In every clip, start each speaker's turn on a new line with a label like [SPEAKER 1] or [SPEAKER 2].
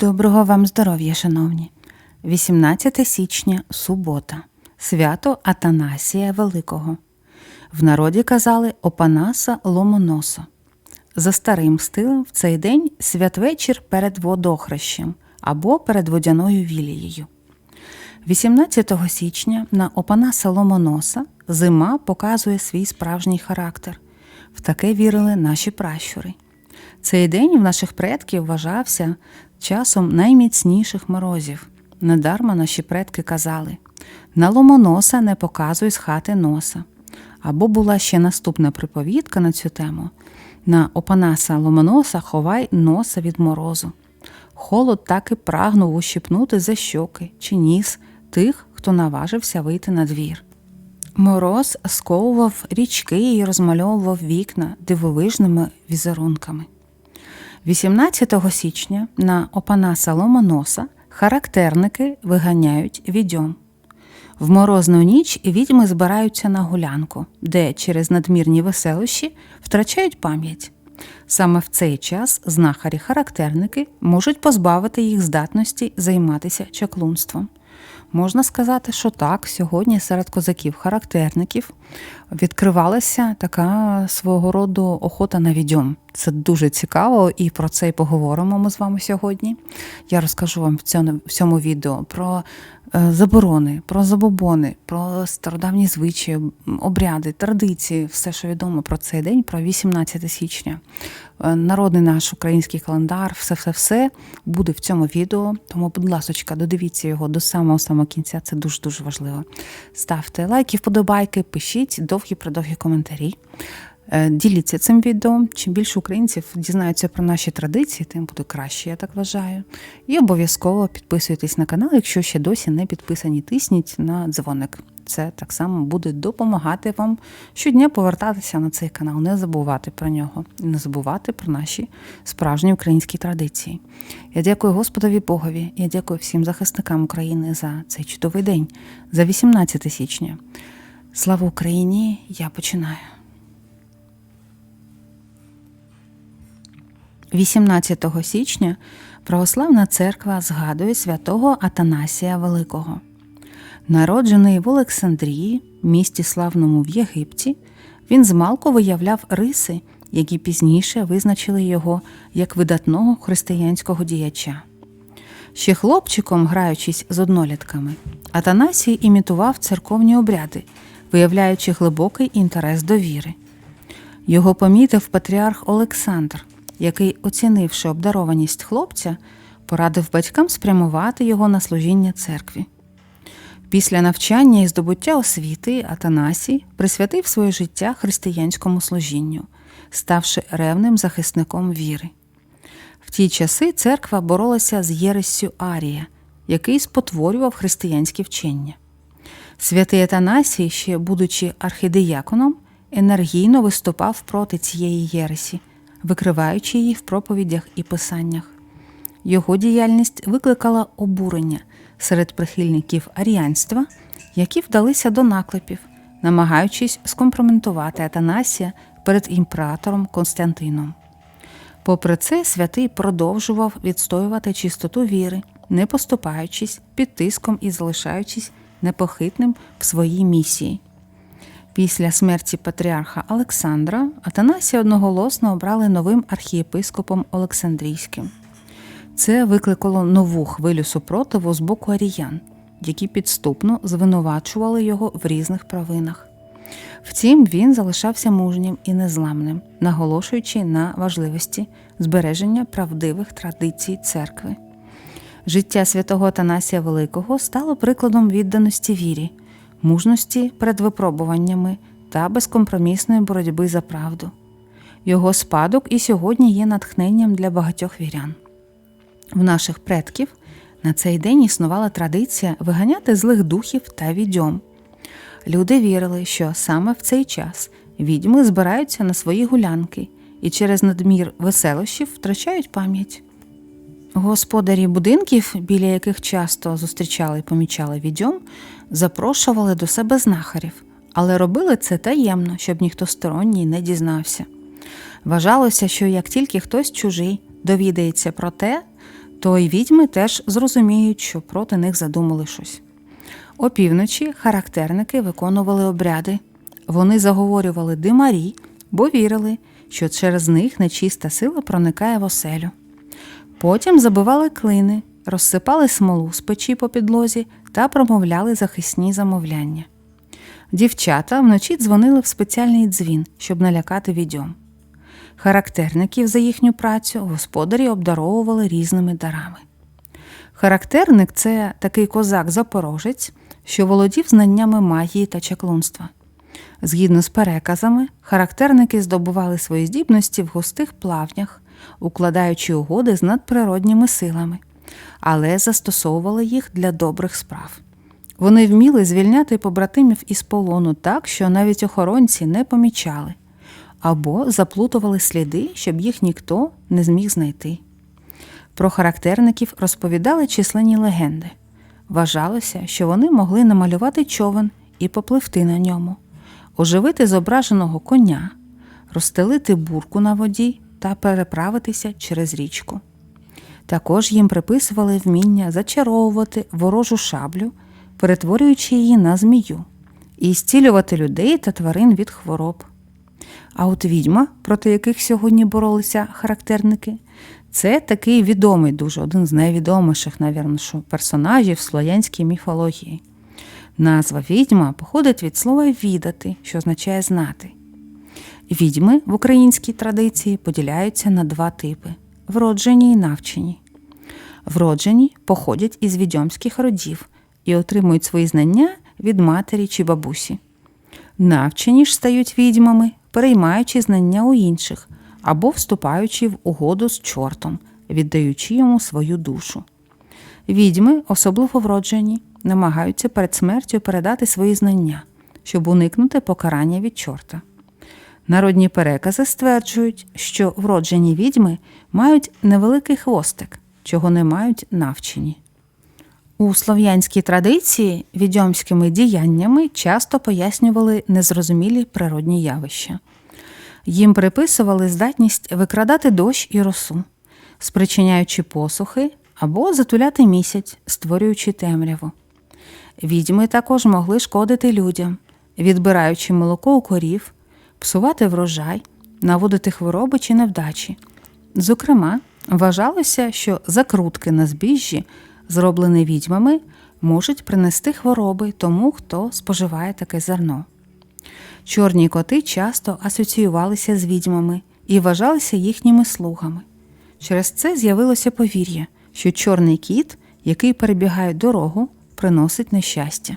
[SPEAKER 1] Доброго вам здоров'я, шановні. 18 січня, субота. Свято Атанасія Великого. В народі казали Опанаса Ломоносо. За старим стилем в цей день святвечір перед водохрещем або перед водяною вілією. 18 січня на Опанаса Ломоноса зима показує свій справжній характер. В таке вірили наші пращури. Цей день в наших предків вважався часом найміцніших морозів. Недарма наші предки казали на ломоноса не показуй з хати носа. Або була ще наступна приповідка на цю тему на Опанаса Ломоноса ховай носа від морозу. Холод так і прагнув ущипнути за щоки чи ніс тих, хто наважився вийти на двір. Мороз сковував річки і розмальовував вікна дивовижними візерунками. 18 січня на Опанаса Ломоноса характерники виганяють відьом. В морозну ніч відьми збираються на гулянку, де через надмірні веселощі втрачають пам'ять. Саме в цей час знахарі-характерники можуть позбавити їх здатності займатися чаклунством. Можна сказати, що так, сьогодні серед козаків-характерників відкривалася така свого роду охота на відьом. Це дуже цікаво, і про це й поговоримо ми з вами сьогодні. Я розкажу вам в цьому, в цьому відео про е, заборони, про забобони, про стародавні звичаї, обряди, традиції, все, що відомо про цей день, про 18 січня. Е, народний наш український календар, все-все-все буде в цьому відео. Тому, будь ласка, додивіться його до самого самого кінця. Це дуже дуже важливо. Ставте лайки, вподобайки, пишіть довгі продовгі коментарі. Е, діліться цим відео. Чим більше українців дізнаються про наші традиції, тим буде краще, я так вважаю. І обов'язково підписуйтесь на канал, якщо ще досі не підписані, тисніть на дзвоник. Це так само буде допомагати вам щодня повертатися на цей канал, не забувати про нього і не забувати про наші справжні українські традиції. Я дякую Господові Богові, я дякую всім захисникам України за цей чудовий день, за 18 січня. Слава Україні! Я починаю. 18 січня Православна церква згадує святого Атанасія Великого. Народжений в Олександрії, місті славному в Єгипті, він змалку виявляв риси, які пізніше визначили його як видатного християнського діяча. Ще хлопчиком, граючись з однолітками, Атанасій імітував церковні обряди, виявляючи глибокий інтерес до віри. Його помітив патріарх Олександр, який, оцінивши обдарованість хлопця, порадив батькам спрямувати його на служіння церкві. Після навчання і здобуття освіти Атанасій присвятив своє життя християнському служінню, ставши ревним захисником віри. В ті часи церква боролася з Єрессю Арія, який спотворював християнські вчення. Святий Атанасій, ще будучи архідеяконом, енергійно виступав проти цієї єресі, викриваючи її в проповідях і писаннях. Його діяльність викликала обурення серед прихильників аріанства, які вдалися до наклепів, намагаючись скомпроментувати Атанасія перед імператором Константином. Попри це, святий продовжував відстоювати чистоту віри, не поступаючись під тиском і залишаючись непохитним в своїй місії. Після смерті патріарха Олександра Атанасія одноголосно обрали новим архієпископом Олександрійським. Це викликало нову хвилю супротиву з боку аріян, які підступно звинувачували його в різних провинах. Втім, він залишався мужнім і незламним, наголошуючи на важливості збереження правдивих традицій церкви. Життя святого Атанасія Великого стало прикладом відданості вірі, мужності перед випробуваннями та безкомпромісної боротьби за правду. Його спадок і сьогодні є натхненням для багатьох вірян. В наших предків на цей день існувала традиція виганяти злих духів та відьом. Люди вірили, що саме в цей час відьми збираються на свої гулянки і через надмір веселощів втрачають пам'ять. Господарі будинків, біля яких часто зустрічали і помічали відьом, запрошували до себе знахарів, але робили це таємно, щоб ніхто сторонній не дізнався. Вважалося, що як тільки хтось чужий довідається про те, то й відьми теж зрозуміють, що проти них задумали щось. Опівночі характерники виконували обряди. Вони заговорювали димарі, бо вірили, що через них нечиста сила проникає в оселю. Потім забивали клини, розсипали смолу з печі по підлозі та промовляли захисні замовляння. Дівчата вночі дзвонили в спеціальний дзвін, щоб налякати відьом. Характерників за їхню працю господарі обдаровували різними дарами. Характерник це такий козак-запорожець, що володів знаннями магії та чаклунства. Згідно з переказами, характерники здобували свої здібності в густих плавнях, укладаючи угоди з надприродніми силами, але застосовували їх для добрих справ. Вони вміли звільняти побратимів із полону так, що навіть охоронці не помічали, або заплутували сліди, щоб їх ніхто не зміг знайти. Про характерників розповідали численні легенди. Вважалося, що вони могли намалювати човен і попливти на ньому, оживити зображеного коня, розстелити бурку на воді та переправитися через річку. Також їм приписували вміння зачаровувати ворожу шаблю, перетворюючи її на змію, і зцілювати людей та тварин від хвороб. А от відьма, проти яких сьогодні боролися характерники, це такий відомий, дуже один з найвідоміших, навірно, персонажів слов'янській міфології. Назва відьма походить від слова відати, що означає знати. Відьми в українській традиції поділяються на два типи вроджені і навчені. Вроджені походять із відьомських родів і отримують свої знання від матері чи бабусі. Навчені ж стають відьмами, переймаючи знання у інших або вступаючи в угоду з чортом, віддаючи йому свою душу. Відьми, особливо вроджені, намагаються перед смертю передати свої знання, щоб уникнути покарання від чорта. Народні перекази стверджують, що вроджені відьми мають невеликий хвостик, чого не мають навчені. У слов'янській традиції відьомськими діяннями часто пояснювали незрозумілі природні явища. Їм приписували здатність викрадати дощ і росу, спричиняючи посухи або затуляти місяць, створюючи темряву. Відьми також могли шкодити людям, відбираючи молоко у корів, псувати врожай, наводити хвороби чи невдачі. Зокрема, вважалося, що закрутки на збіжжі, зроблені відьмами, можуть принести хвороби тому, хто споживає таке зерно. Чорні коти часто асоціювалися з відьмами і вважалися їхніми слугами. Через це з'явилося повір'я, що чорний кіт, який перебігає дорогу, приносить нещастя.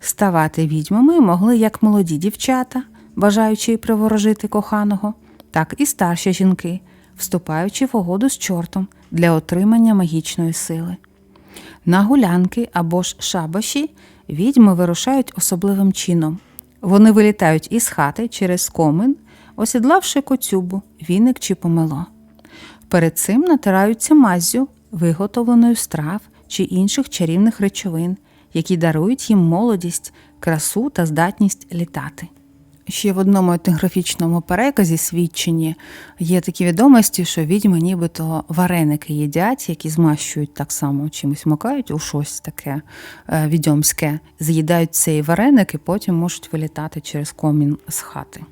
[SPEAKER 1] Ставати відьмами могли як молоді дівчата, бажаючи приворожити коханого, так і старші жінки, вступаючи в угоду з чортом для отримання магічної сили. На гулянки або ж шабаші відьми вирушають особливим чином. Вони вилітають із хати через комин, осідлавши коцюбу, віник чи помело. Перед цим натираються маззю, виготовленою з трав чи інших чарівних речовин, які дарують їм молодість, красу та здатність літати. Ще в одному етнографічному переказі свідченні є такі відомості, що відьми нібито вареники їдять, які змащують так само чимось макають у щось таке е, відьомське, з'їдають цей вареник і потім можуть вилітати через комін з хати.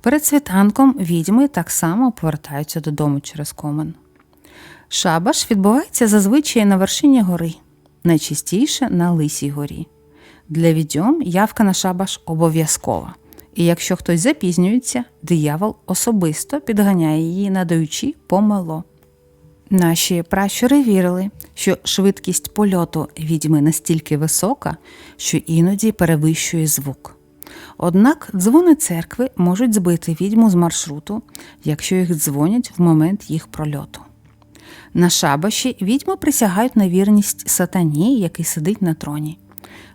[SPEAKER 1] Перед світанком відьми так само повертаються додому через комин. Шабаш відбувається зазвичай на вершині гори, найчастіше на Лисій горі. Для відьом явка на шабаш обов'язкова. І якщо хтось запізнюється, диявол особисто підганяє її, надаючи помило. Наші пращури вірили, що швидкість польоту відьми настільки висока, що іноді перевищує звук. Однак дзвони церкви можуть збити відьму з маршруту, якщо їх дзвонять в момент їх прольоту. На шабаші відьми присягають на вірність сатані, який сидить на троні.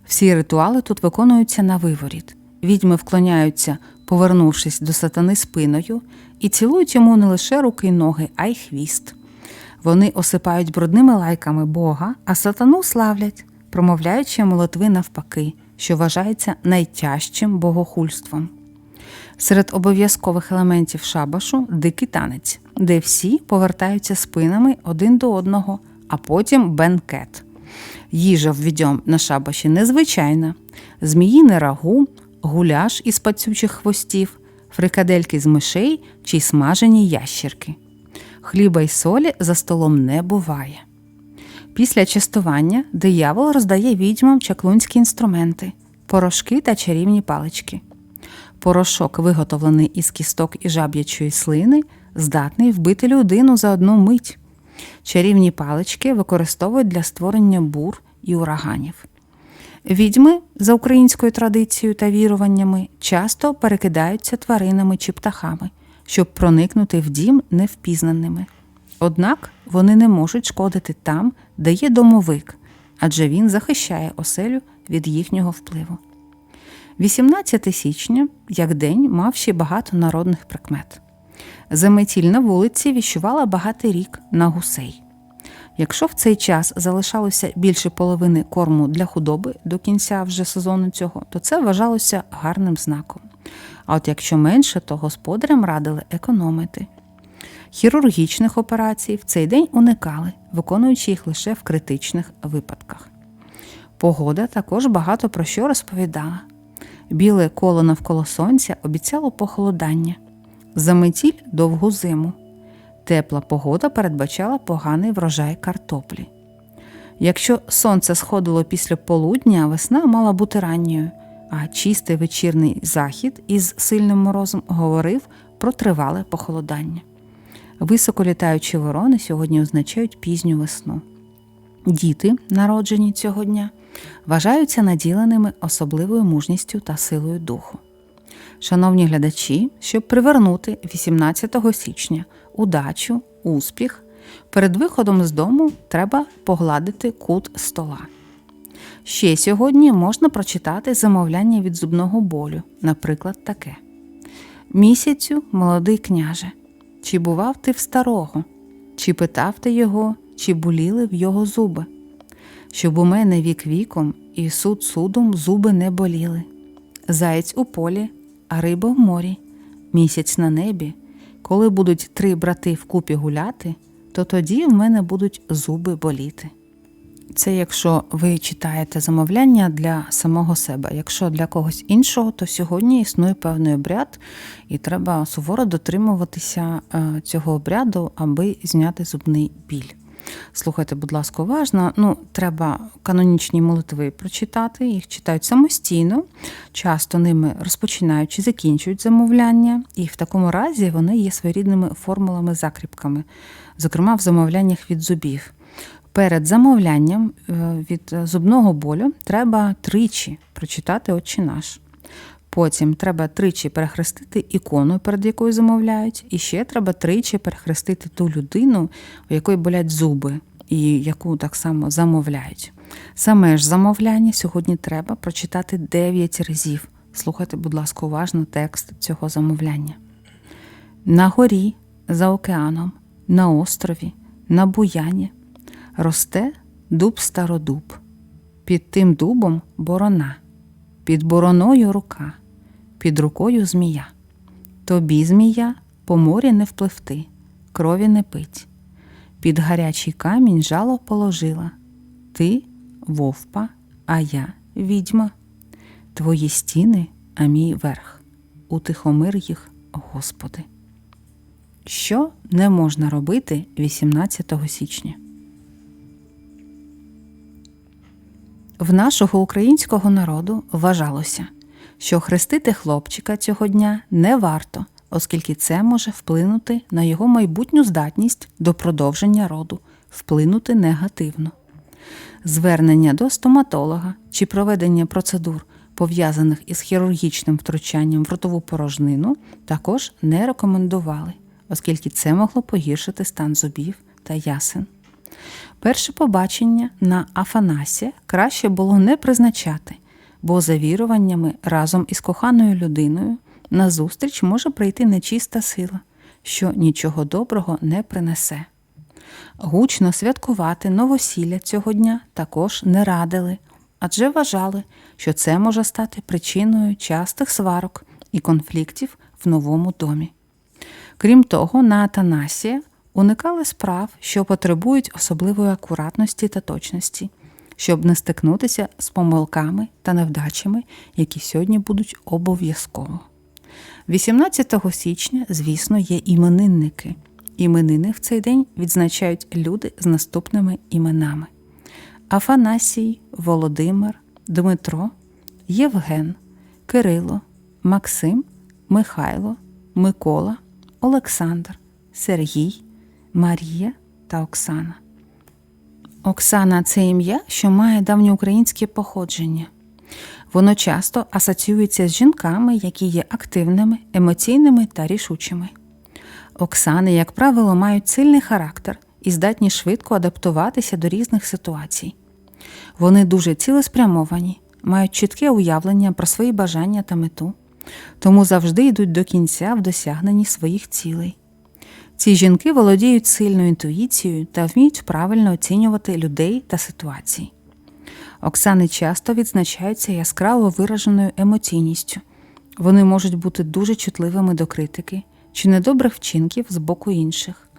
[SPEAKER 1] Всі ритуали тут виконуються на виворіт. Відьми вклоняються, повернувшись до сатани спиною, і цілують йому не лише руки й ноги, а й хвіст. Вони осипають брудними лайками Бога, а сатану славлять, промовляючи молитви навпаки, що вважається найтяжчим богохульством. Серед обов'язкових елементів шабашу дикий танець, де всі повертаються спинами один до одного, а потім бенкет. Їжа ввідьом на шабаші незвичайна: зміїне рагу, гуляш із пацючих хвостів, фрикадельки з мишей чи смажені ящірки. Хліба й солі за столом не буває. Після частування диявол роздає відьмам чаклунські інструменти, порошки та чарівні палички. Порошок, виготовлений із кісток і жаб'ячої слини, здатний вбити людину за одну мить. Чарівні палички використовують для створення бур і ураганів. Відьми за українською традицією та віруваннями часто перекидаються тваринами чи птахами, щоб проникнути в дім невпізнаними. Однак вони не можуть шкодити там, де є домовик, адже він захищає оселю від їхнього впливу. 18 січня, як день, мав ще багато народних прикмет. Заметіль на вулиці віщувала багатий рік на гусей. Якщо в цей час залишалося більше половини корму для худоби до кінця вже сезону цього, то це вважалося гарним знаком. А от якщо менше, то господарям радили економити. Хірургічних операцій в цей день уникали, виконуючи їх лише в критичних випадках. Погода також багато про що розповідала. Біле коло навколо сонця обіцяло похолодання, заметіль довгу зиму. Тепла погода передбачала поганий врожай картоплі. Якщо сонце сходило після полудня, весна мала бути ранньою, а чистий вечірний захід із сильним морозом говорив про тривале похолодання. Високолітаючі ворони сьогодні означають пізню весну. Діти, народжені цього дня, вважаються наділеними особливою мужністю та силою духу. Шановні глядачі, щоб привернути 18 січня удачу, успіх, перед виходом з дому треба погладити кут стола. Ще сьогодні можна прочитати замовляння від зубного болю, наприклад, таке: Місяцю, молодий княже, чи бував ти в старого, чи питав ти його, чи боліли в його зуби, щоб у мене вік віком і суд судом зуби не боліли. Заєць у полі, а риба в морі, місяць на небі. Коли будуть три брати вкупі гуляти, то тоді в мене будуть зуби боліти. Це якщо ви читаєте замовляння для самого себе. Якщо для когось іншого, то сьогодні існує певний обряд, і треба суворо дотримуватися е, цього обряду, аби зняти зубний біль. Слухайте, будь ласка, уважно. Ну, треба канонічні молитви прочитати, їх читають самостійно, часто ними розпочинають чи закінчують замовляння, і в такому разі вони є своєрідними формулами-закріпками, зокрема в замовляннях від зубів. Перед замовлянням е, від зубного болю треба тричі прочитати Отче наш. Потім треба тричі перехрестити ікону, перед якою замовляють, і ще треба тричі перехрестити ту людину, у якої болять зуби, і яку так само замовляють. Саме ж замовляння сьогодні треба прочитати 9 разів. Слухайте, будь ласка, уважно текст цього замовляння. На горі, за океаном, на острові, на буяні росте дуб стародуб, під тим дубом борона, під бороною рука, під рукою змія. Тобі, змія, по морі не впливти, крові не пить. Під гарячий камінь жало положила. Ти вовпа, а я відьма. Твої стіни, а мій верх. Утихомир їх, Господи. Що не можна робити 18 січня? В нашого українського народу вважалося, що хрестити хлопчика цього дня не варто, оскільки це може вплинути на його майбутню здатність до продовження роду, вплинути негативно. Звернення до стоматолога чи проведення процедур, пов'язаних із хірургічним втручанням в ротову порожнину, також не рекомендували, оскільки це могло погіршити стан зубів та ясен. Перше побачення на Афанасія краще було не призначати, бо за віруваннями разом із коханою людиною на зустріч може прийти нечиста сила, що нічого доброго не принесе. Гучно святкувати новосілля цього дня також не радили, адже вважали, що це може стати причиною частих сварок і конфліктів в новому домі. Крім того, на Атанасія уникали справ, що потребують особливої акуратності та точності, щоб не стикнутися з помилками та невдачами, які сьогодні будуть обов'язково. 18 січня, звісно, є іменинники. Іменини в цей день відзначають люди з наступними іменами: Афанасій, Володимир, Дмитро, Євген, Кирило, Максим, Михайло, Микола, Олександр, Сергій, Марія та Оксана. Оксана це ім'я, що має давньоукраїнське походження. Воно часто асоціюється з жінками, які є активними, емоційними та рішучими. Оксани, як правило, мають сильний характер і здатні швидко адаптуватися до різних ситуацій. Вони дуже цілеспрямовані, мають чітке уявлення про свої бажання та мету, тому завжди йдуть до кінця в досягненні своїх цілей. Ці жінки володіють сильною інтуїцією та вміють правильно оцінювати людей та ситуації. Оксани часто відзначаються яскраво вираженою емоційністю. Вони можуть бути дуже чутливими до критики чи недобрих вчинків з боку інших,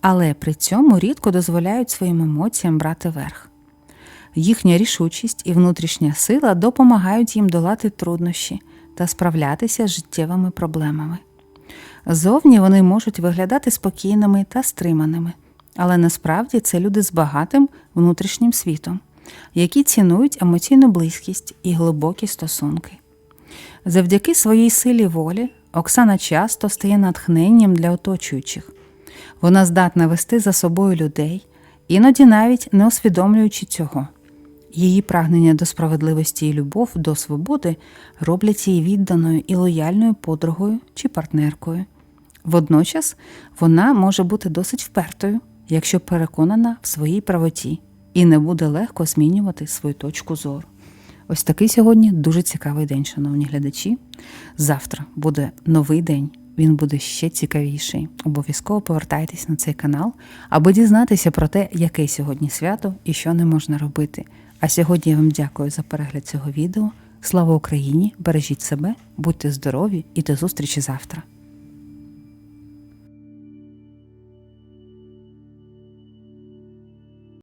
[SPEAKER 1] але при цьому рідко дозволяють своїм емоціям брати верх. Їхня рішучість і внутрішня сила допомагають їм долати труднощі та справлятися з життєвими проблемами. Зовні вони можуть виглядати спокійними та стриманими, але насправді це люди з багатим внутрішнім світом, які цінують емоційну близькість і глибокі стосунки. Завдяки своїй силі волі Оксана часто стає натхненням для оточуючих. Вона здатна вести за собою людей, іноді навіть не усвідомлюючи цього. Її прагнення до справедливості і любов до свободи роблять її відданою і лояльною подругою чи партнеркою. Водночас вона може бути досить впертою, якщо переконана в своїй правоті, і не буде легко змінювати свою точку зору. Ось такий сьогодні дуже цікавий день, шановні глядачі. Завтра буде новий день, він буде ще цікавіший. Обов'язково повертайтесь на цей канал, аби дізнатися про те, яке сьогодні свято і що не можна робити. А сьогодні я вам дякую за перегляд цього відео. Слава Україні! Бережіть себе, будьте здорові і до зустрічі завтра!